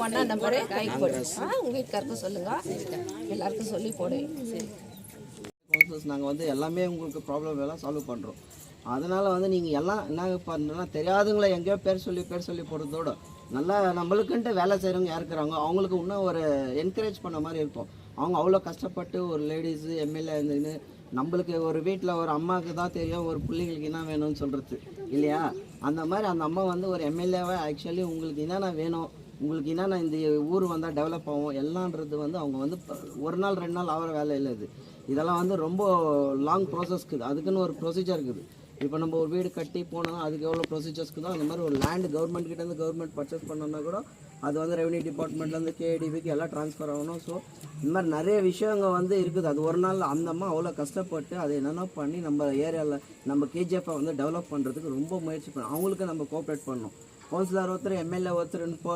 ஒன்றா நம்பரு கை போடு ஆ உங்கள் வீட்டுக்காருக்கும் சொல்லுங்க. எல்லாருக்கும் சொல்லி போடு. சரி கவுன்சிலர்ஸ் நாங்கள் வந்து எல்லாமே உங்களுக்கு ப்ராப்ளம் எல்லாம் சால்வ் பண்ணுறோம் அதனால் வந்து நீங்கள் எல்லாம் என்ன பண்ணுறோன்னா தெரியாதவங்கள எங்கேயோ பேர் சொல்லி பேர் சொல்லி போடுறதோட நல்லா நம்மளுக்குன்ட்டு வேலை செய்கிறவங்க இருக்கிறாங்க அவங்களுக்கு இன்னும் ஒரு என்கரேஜ் பண்ண மாதிரி இருக்கும். அவங்க அவ்வளோ கஷ்டப்பட்டு ஒரு லேடிஸு எம்எல்ஏ இருந்துன்னு நம்மளுக்கு ஒரு வீட்டில் ஒரு அம்மாவுக்கு தான் தெரியும் ஒரு பிள்ளைங்களுக்கு என்ன வேணும்னு சொல்கிறது இல்லையா? அந்த மாதிரி அந்த அம்மா வந்து ஒரு எம்எல்ஏவை ஆக்சுவலி உங்களுக்கு என்னென்ன வேணும் உங்களுக்கு என்னென்ன இந்த ஊர் வந்தால் டெவலப் ஆகும் எல்லான்றது வந்து அவங்க வந்து ஒரு நாள் ரெண்டு நாள் ஆகிற வேலை இல்லை இது. இதெல்லாம் வந்து ரொம்ப லாங் ப்ராசஸ் இருக்குது அதுக்குன்னு ஒரு ப்ரொசீஜர் இருக்குது. இப்போ நம்ம ஒரு வீடு கட்டி போனோம்னா அதுக்கு எவ்வளோ ப்ரொசீஜர்ஸ் இருக்குதோ அந்த மாதிரி ஒரு லேண்ட் கவர்மெண்ட் கிட்டேருந்து கவர்மெண்ட் பர்ச்சேஸ் பண்ணோன்னா கூட அது வந்து ரெவன்யூ டிபார்ட்மெண்ட்லேருந்து கேடிபிக்கு எல்லாம் ட்ரான்ஸ்ஃபர் ஆகணும். ஸோ இந்த மாதிரி நிறைய விஷயங்கள் வந்து இருக்குது. அது ஒரு நாள் அந்த அம்மா அவ்வளோ கஷ்டப்பட்டு அதை என்னென்ன பண்ணி நம்ம ஏரியாவில் நம்ம கேஜிஎஃப்பை வந்து டெவலப் பண்ணுறதுக்கு ரொம்ப முயற்சி பண்ணணும் அவங்களுக்கு நம்ம கோஆப்ரேட் பண்ணணும் கவுன்சிலர் ஒருத்தர் எம்எல்ஏ ஒருத்தர் இப்போ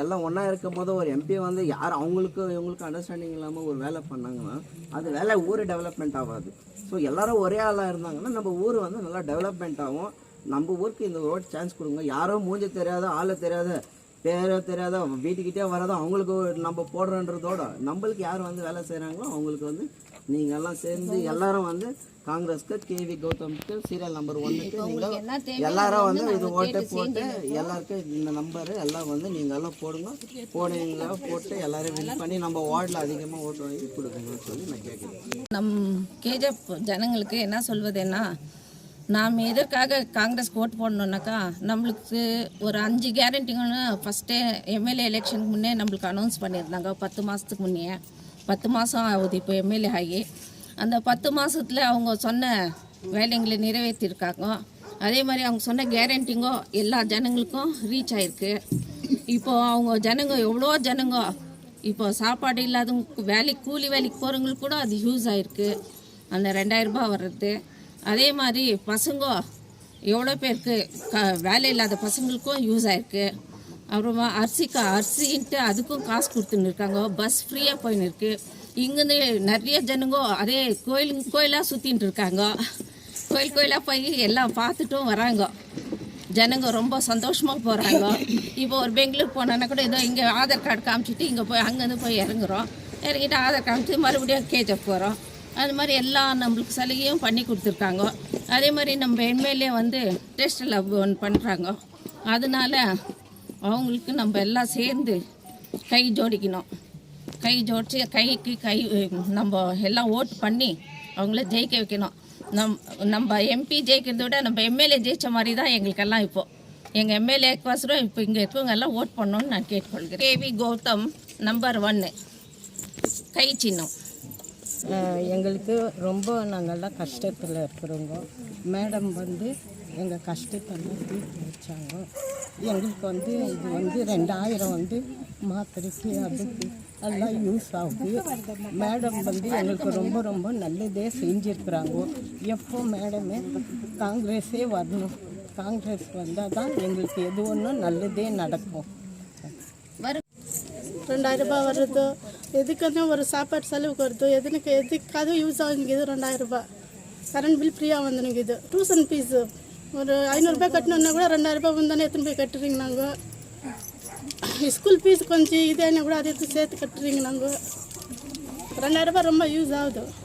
எல்லாம் ஒன்றா இருக்கும் போது ஒரு எம்பி வந்து யார் அவங்களுக்கு இவங்களுக்கு அண்டர்ஸ்டாண்டிங் இல்லாமல் ஒரு வேலை பண்ணாங்கன்னா அது வேலை ஊர் டெவலப்மெண்ட் ஆகாது. ஸோ எல்லாரும் ஒரே ஆளாக இருந்தாங்கன்னா நம்ம ஊர் வந்து நல்லா டெவலப்மெண்ட் ஆகும். நம்ம ஊருக்கு இந்த ரோட் சான்ஸ் கொடுங்க. யாரோ மூஞ்சி தெரியாத ஆளு தெரியாத பேரோ தெரியாத வீட்டுக்கிட்டே வராத அவங்களுக்கு நம்ம போடுறன்றதோட நம்மளுக்கு யார் வந்து வேலை செய்கிறாங்களோ அவங்களுக்கு வந்து நீங்கள் எல்லாம் சேர்ந்து எல்லாரும் வந்து காங்கிரஸ்க்கு கேவி கௌதம்க்கு சீரியல் நம்பர் ஒன்னுக்கு என்ன நீங்கள் எல்லாரும் வந்து இது ஓட்டு போட்டு எல்லாருக்கும் இந்த நம்பரு எல்லாம் வந்து நீங்கள் எல்லாம் போடுங்க. போடுவீங்களா போட்டு எல்லாரும் வின் பண்ணி நம்ம வார்டில் அதிகமாக ஓட்டு வாங்கி கொடுக்குங்கன்னு சொல்லி நான் கேட்குறேன் நம் கேஜப் ஜனங்களுக்கு என்ன சொல்வதுன்னா நாம் எதற்காக காங்கிரஸ் ஓட் போடணுன்னாக்கா நம்மளுக்கு ஒரு அஞ்சு கேரண்டிங்கன்னு ஃபஸ்ட்டே எம்எல்ஏ எலெக்ஷனுக்கு முன்னே நம்மளுக்கு அனௌன்ஸ் பண்ணியிருந்தாங்க. பத்து மாதத்துக்கு முன்னே. பத்து மாதம் ஆகுது இப்போ எம்எல்ஏ ஆகி அந்த பத்து மாதத்தில் அவங்க சொன்ன வேலைங்களை நிறைவேற்றியிருக்காங்க அதே மாதிரி அவங்க சொன்ன கேரண்டிங்கோ எல்லா ஜனங்களுக்கும் ரீச் ஆயிருக்கு. இப்போ அவங்க ஜனங்க எவ்வளோ ஜனங்க இப்போ சாப்பாடு இல்லாதவங்க வேலைக்கு கூலி வேலைக்கு போகிறவங்களுக்கு கூட அது யூஸ் ஆயிருக்கு. அந்த ரெண்டாயிரம் ரூபாய் வர்றது. அதே மாதிரி பசங்க எவ்வளோ பேருக்கு க வேலை இல்லாத பசங்களுக்கும் யூஸ் ஆயிருக்கு. அப்புறமா அரிசிக்கா அரிசின்ட்டு அதுக்கும் காசு கொடுத்துன்னு இருக்காங்க. பஸ் ஃப்ரீயாக போயின்னு இருக்கு. இங்கேருந்து நிறைய ஜனங்க அதே கோயில் கோயிலாக சுற்றின்னு இருக்காங்க. கோயில் கோயிலாக போய் எல்லாம் பார்த்துட்டும் வராங்க. ஜனங்க ரொம்ப சந்தோஷமாக போகிறாங்க இப்போ ஒரு பெங்களூர் போனோன்னா கூட ஏதோ இங்கே ஆதார் கார்டு காமிச்சிட்டு இங்கே போய் அங்கேருந்து போய் இறங்குறோம். இறங்கிட்டு ஆதார் காமிச்சு மறுபடியும் கேஜப் போகிறோம் அது மாதிரி எல்லா நம்மளுக்கு சலுகையும் பண்ணி கொடுத்துருக்காங்க. அதே மாதிரி நம்ம எம்எல்ஏ வந்து டெஸ்ட் லவ் ஒன்று பண்ணுறாங்க அதனால அவங்களுக்கு நம்ம எல்லாம் சேர்ந்து கை ஜோடிக்கணும். கை ஜோடிச்சு கைக்கு கை நம்ம எல்லாம் ஓட்டு பண்ணி அவங்கள ஜெயிக்க வைக்கணும். நம் நம்ம எம்பி ஜெயிக்கிறத விட நம்ம எம்எல்ஏ ஜெயிச்ச மாதிரி தான் எங்களுக்கெல்லாம் இப்போ. எங்கள் எம்எல்ஏக்கோசரம் இப்போ இங்கே இருக்கவங்க எல்லாம் ஓட் பண்ணணும்னு நான் கேட்டுக்கொள்கிறேன். கேவி கௌதம் நம்பர் ஒன்று கை சின்னம். எங்களுக்கு ரொம்ப நாங்கள்லாம் கஷ்டத்தில் இருக்கிறோங்க. மேடம் வந்து எங்கள் கஷ்டத்தெல்லாம் தீர்த்து வச்சாங்க. எங்களுக்கு வந்து இது வந்து ரெண்டாயிரம் வந்து மாத்திரைக்கு அதுக்கு எல்லாம் யூஸ் ஆகுது. மேடம் வந்து எங்களுக்கு ரொம்ப ரொம்ப நல்லதே செஞ்சுருக்குறாங்க. எப்போ மேடமே காங்கிரஸே வரணும். காங்கிரஸ் வந்தால் தான் எங்களுக்கு எது ஒன்றும் நல்லதே நடக்கும். வரும் ரெண்டாயிரம் ரூபாய் வருது. எதுக்காக ஒரு சாப்பாடு செலவுக்கு வருது எதுக்கு எதுக்காக யூஸ் ஆகுது ரெண்டாயிரம் ரூபாய். கரண்ட் பில் ஃப்ரீயாக வந்துனுங்க இது. டியூஷன் ஃபீஸு ஒரு ஐநூறுரூபா கட்டணுன்னா கூட ரெண்டாயிரம் ரூபாய் வந்தானே எத்தனை போய் கட்டுறீங்க நாங்கள் ஸ்கூல் ஃபீஸ் கொஞ்சம் இதேனா கூட அதை எடுத்து சேர்த்து கட்டுறீங்க நாங்கள் ரெண்டாயிரம் ரூபாய் ரொம்ப யூஸ் ஆகுது.